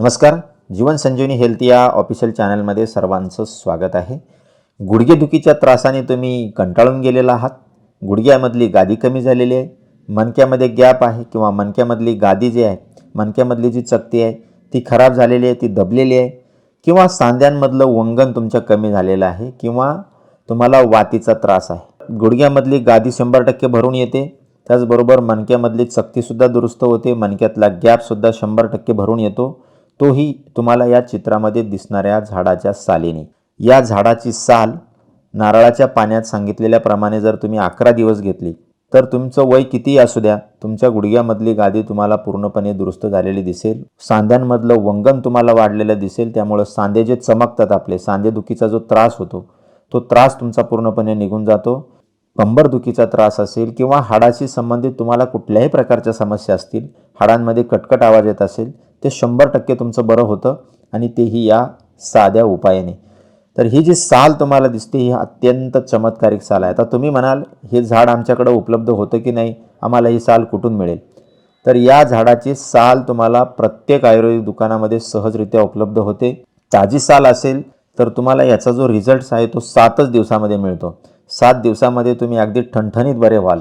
नमस्कार जीवन संजीवनी हेल्थ या ऑफिशियल चॅनलमध्ये सर्वांचं स्वागत आहे. गुडघेदुखीच्या त्रासाने तुम्ही कंटाळून गेलेला आहात. गुडघ्यामधली गादी कमी झालेली आहे. मणक्यामध्ये गॅप आहे किंवा मणक्यामधली गादी जी आहे मणक्यामधली जी चकती आहे ती खराब झालेली आहे ती दबलेली आहे किंवा सांध्यांमधलं वंगण तुमचं कमी झालेलं आहे किंवा तुम्हाला वातीचा त्रास आहे. गुडघ्यामधली गादी शंभर टक्के भरून येते. त्याचबरोबर मणक्यामधली चकतीसुद्धा दुरुस्त होते. मणक्यातला गॅपसुद्धा शंभर टक्के भरून येतो. तोही तुम्हाला या चित्रामध्ये दिसणाऱ्या झाडाच्या सालीने. या झाडाची साल नारळाच्या पाण्यात सांगितलेल्याप्रमाणे जर तुम्ही अकरा दिवस घेतली तर तुमचं वय कितीही असू द्या तुमच्या गुडघ्यामधली गादी तुम्हाला पूर्णपणे दुरुस्त झालेली दिसेल. सांध्यांमधलं वंगन तुम्हाला वाढलेलं दिसेल त्यामुळं सांधे जे चमकतात आपले सांधेदुखीचा जो त्रास होतो तो त्रास तुमचा पूर्णपणे निघून जातो. कंबरदुखीचा त्रास असेल किंवा हाडाशी संबंधित तुम्हाला कुठल्याही प्रकारच्या समस्या असतील हाडांमध्ये कटकट आवाज येत असेल ते शंभर टक्के तुमचं बरं होतं आणि तेही या साध्या उपायाने. तर ही जी साल तुम्हाला दिसते ही अत्यंत चमत्कारिक साल आहे. आता तुम्ही म्हणाल हे झाड आमच्याकडं उपलब्ध होतं की नाही? आम्हाला ही साल कुठून मिळेल? तर या झाडाची साल तुम्हाला प्रत्येक आयुर्वेदिक दुकानामध्ये सहजरित्या उपलब्ध होते. ताजी साल असेल तर तुम्हाला याचा जो रिझल्ट आहे तो सातच दिवसामध्ये मिळतो. सात दिवसामध्ये तुम्ही अगदी ठणठणीत बरे व्हाल.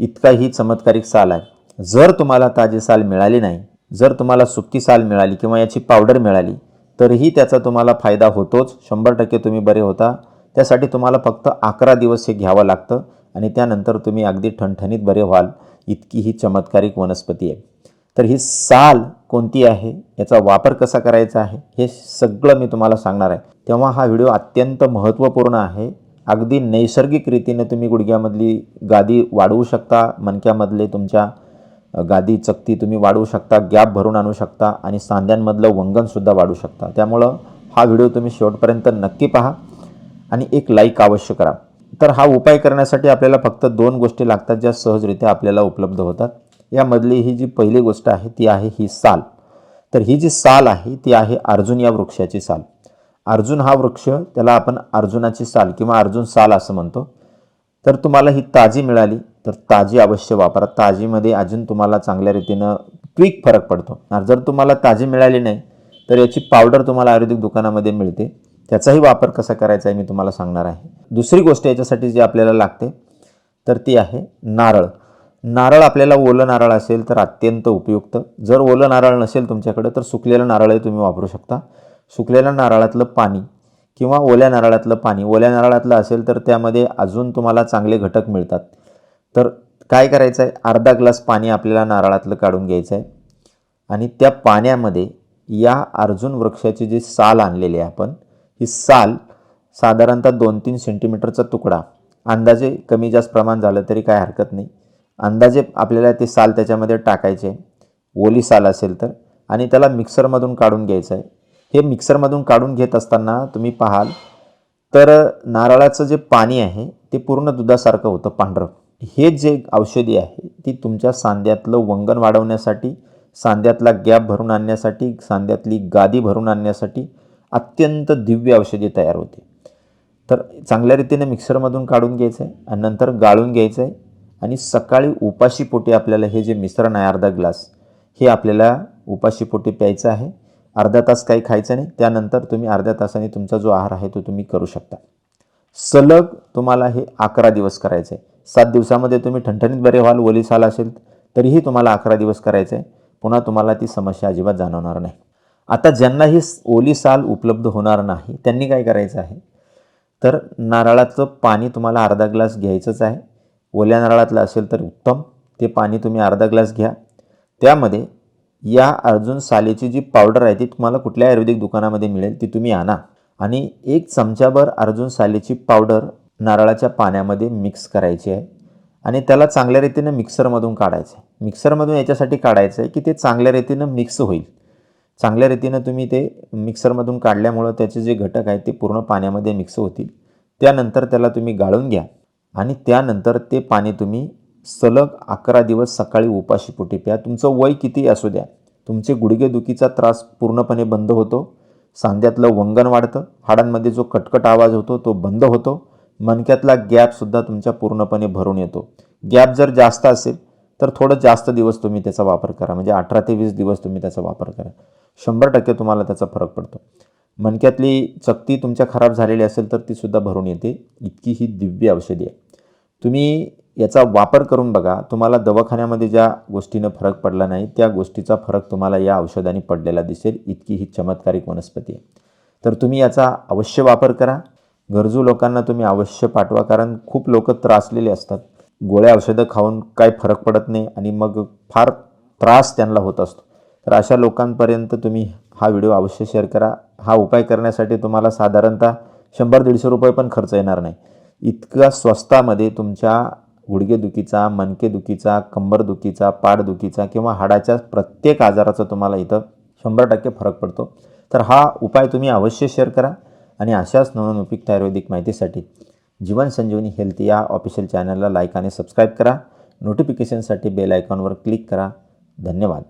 इतका ही चमत्कारिक साल आहे. जर तुम्हाला ताजी साल मिळाली नाही जर तुम्हाला सुकी साल मिळाली किंवा याची पावडर मिळाली तरीही त्याचा तुम्हाला फायदा होतोच. शंभर टक्के तुम्ही बरे होता. त्यासाठी तुम्हाला फक्त अकरा दिवस हे घ्यावं लागतं आणि त्यानंतर तुम्ही अगदी ठणठणीत बरे व्हाल. इतकी ही चमत्कारिक वनस्पती आहे. तर ही साल कोणती आहे? याचा वापर कसा करायचा आहे? हे सगळं मी तुम्हाला सांगणार आहे. तेव्हा हा व्हिडिओ अत्यंत महत्त्वपूर्ण आहे. अगदी नैसर्गिक रीतीने तुम्ही गुडघ्यामधली गादी वाढवू शकता मणक्यामधले तुमच्या गादी चकती तुम्ही वाढवू शकता गॅप भरून आणू शकता आणि सांध्यांमधलं वंगनसुद्धा वाढू शकता. त्यामुळं हा व्हिडिओ तुम्ही शेवटपर्यंत नक्की पहा आणि एक लाईक अवश्य करा. तर हा उपाय करण्यासाठी आपल्याला फक्त दोन गोष्टी लागतात ज्या सहजरित्या आपल्याला उपलब्ध होतात. यामधली ही जी पहिली गोष्ट आहे ती आहे ही साल. तर ही जी साल आहे ती आहे अर्जुन या वृक्षाची साल. अर्जुन हा वृक्ष त्याला आपण अर्जुनाची साल किंवा अर्जुन साल असं म्हणतो. तर तुम्हाला ही ताजी मिळाली. तर ताजी अवश्य वापरा. ताजीमध्ये अजून तुम्हाला चांगल्या रीतीनं क्विक फरक पडतो. जर तुम्हाला ताजी मिळाली नाही तर याची पावडर तुम्हाला आयुर्वेदिक दुकानामध्ये मिळते. त्याचाही वापर कसा करायचा आहे मी तुम्हाला सांगणार आहे. दुसरी गोष्ट याच्यासाठी जी आपल्याला लागते तर ती आहे नारळ. नारळ आपल्याला ओलं नारळ असेल तर अत्यंत उपयुक्त. जर ओलं नारळ नसेल तुमच्याकडे तर सुकलेलं नारळही तुम्ही वापरू शकता. सुकलेल्या नारळातलं पाणी किंवा ओल्या नारळातलं पाणी. ओल्या नारळातलं असेल तर त्यामध्ये अजून तुम्हाला चांगले घटक मिळतात. तर काय करायचं आहे अर्धा ग्लास पाणी आपल्याला नारळातलं काढून घ्यायचं आहे आणि त्या पाण्यामध्ये या अर्जुन वृक्षाची जी साल आणलेली आहे आपण ही साल साधारणतः दोन तीन सेंटीमीटरचा तुकडा. अंदाजे कमी जास्त प्रमाण झालं तरी काय हरकत नाही. अंदाजे आपल्याला ते साल त्याच्यामध्ये टाकायचे ओली साल असेल तर. आणि त्याला मिक्सरमधून काढून घ्यायचं आहे हे मिक्सरमधून काढून घेत असताना तुम्ही पाहाल तर नारळाचं जे पाणी आहे ते पूर्ण दुधासारखं होतं पांढरं. हे जे औषधी आहे ती तुमच्या सांध्यातलं वंगण वाढवण्यासाठी सांध्यातला गॅप भरून आणण्यासाठी सांध्यातली गादी भरून आणण्यासाठी अत्यंत दिव्य औषधी तयार होते. तर चांगल्या रीतीने मिक्सरमधून काढून घ्यायचं आहे आणि नंतर गाळून घ्यायचं आहे आणि सकाळी उपाशीपोटी आपल्याला हे जे मिश्रण आहे अर्धा ग्लास हे आपल्याला उपाशीपोटी प्यायचं आहे. अर्धा तास काही खायचं नाही. त्यानंतर तुम्ही अर्ध्या तासाने तुमचा जो आहार आहे तो तुम्ही करू शकता. सलग तुम्हाला हे अकरा दिवस करायचं आहे सात दिवसामध्ये तुम्ही ठणठणीत बरे व्हाल ओली साल असेल तरीही तुम्हाला अकरा दिवस करायचं आहे. पुन्हा तुम्हाला ती समस्या अजिबात जाणवणार नाही. आता ज्यांना ही ओलीसाल ओली साल उपलब्ध होणार नाही त्यांनी काय करायचं आहे? तर नारळाचं पाणी तुम्हाला अर्धा ग्लास घ्यायचंच आहे. ओल्या नारळातलं असेल तर उत्तम. ते पाणी तुम्ही अर्धा ग्लास घ्या. त्यामध्ये या अर्जुन सालेची जी पावडर आहे ती तुम्हाला कुठल्या आयुर्वेदिक दुकानामध्ये मिळेल ती तुम्ही आणा. आणि एक चमच्याभर अर्जुन सालेची पावडर नारळाच्या पाण्यामध्ये मिक्स करायची आहे. आणि त्याला चांगल्या रीतीनं मिक्सरमधून काढायचं आहे. मिक्सरमधून याच्यासाठी काढायचं आहे की ते चांगल्या रीतीनं मिक्स होईल. चांगल्या रीतीनं तुम्ही ते मिक्सरमधून काढल्यामुळं त्याचे जे घटक आहेत ते पूर्ण पाण्यामध्ये मिक्स होतील. त्यानंतर त्याला तुम्ही गाळून घ्या. आणि त्यानंतर ते पाणी तुम्ही सलग अकरा दिवस सकाळी उपाशीपोटी प्या. तुमचं वय किती असू द्या. तुमचे गुडघेदुखीचा त्रास पूर्णपणे बंद होतो. सांध्यातलं वंगण वाढतं. हाडांमध्ये जो कटकट आवाज होतो तो बंद होतो. मणक्यातला गॅपसुद्धा तुमच्या पूर्णपणे भरून येतो. गॅप जर जास्त असेल तर थोडं जास्त दिवस तुम्ही त्याचा वापर करा. म्हणजे अठरा ते वीस दिवस तुम्ही त्याचा वापर करा. शंभर टक्के तुम्हाला त्याचा फरक पडतो. मणक्यातली चकती तुमच्या खराब झालेली असेल तर तीसुद्धा भरून येते. इतकी ही दिव्य औषधी आहे. तुम्ही याचा वापर करून बघा तुम्हाला दवाखान्यामध्ये ज्या गोष्टीनं फरक पडला नाही त्या गोष्टीचा फरक तुम्हाला या औषधाने पडलेला दिसेल. इतकी ही चमत्कारिक वनस्पती आहे. तर तुम्ही याचा अवश्य वापर करा. गरजू लोकांना तुम्ही अवश्य पाठवा कारण खूप लोक त्रासलेले असतात. गोळ्या औषधं खाऊन काय फरक पडत नाही आणि मग फार त्रास त्यांना होत असतो. तर अशा लोकांपर्यंत तुम्ही हा व्हिडिओ अवश्य शेअर करा. हा उपाय करण्यासाठी तुम्हाला साधारणतः शंभर दीडशे रुपये पण खर्च येणार नाही. इतका स्वस्तामध्ये तुमच्या गुडघेदुखीचा मनकेदुखीचा कंबरदुखीचा पाठदुखीचा किंवा हाडाच्या प्रत्येक आजाराचा तुम्हाला इथं शंभर टक्के फरक पडतो. तर हा उपाय तुम्ही अवश्य शेअर करा. आणि अशाच नवीन उपयुक्त आयुर्वेदिक माहितीसाठी जीवन संजीवनी हेल्थ या ऑफिशियल चॅनलला लाईक आणि सबस्क्राईब करा. नोटिफिकेशनसाठी बेल आयकॉनवर क्लिक करा. धन्यवाद.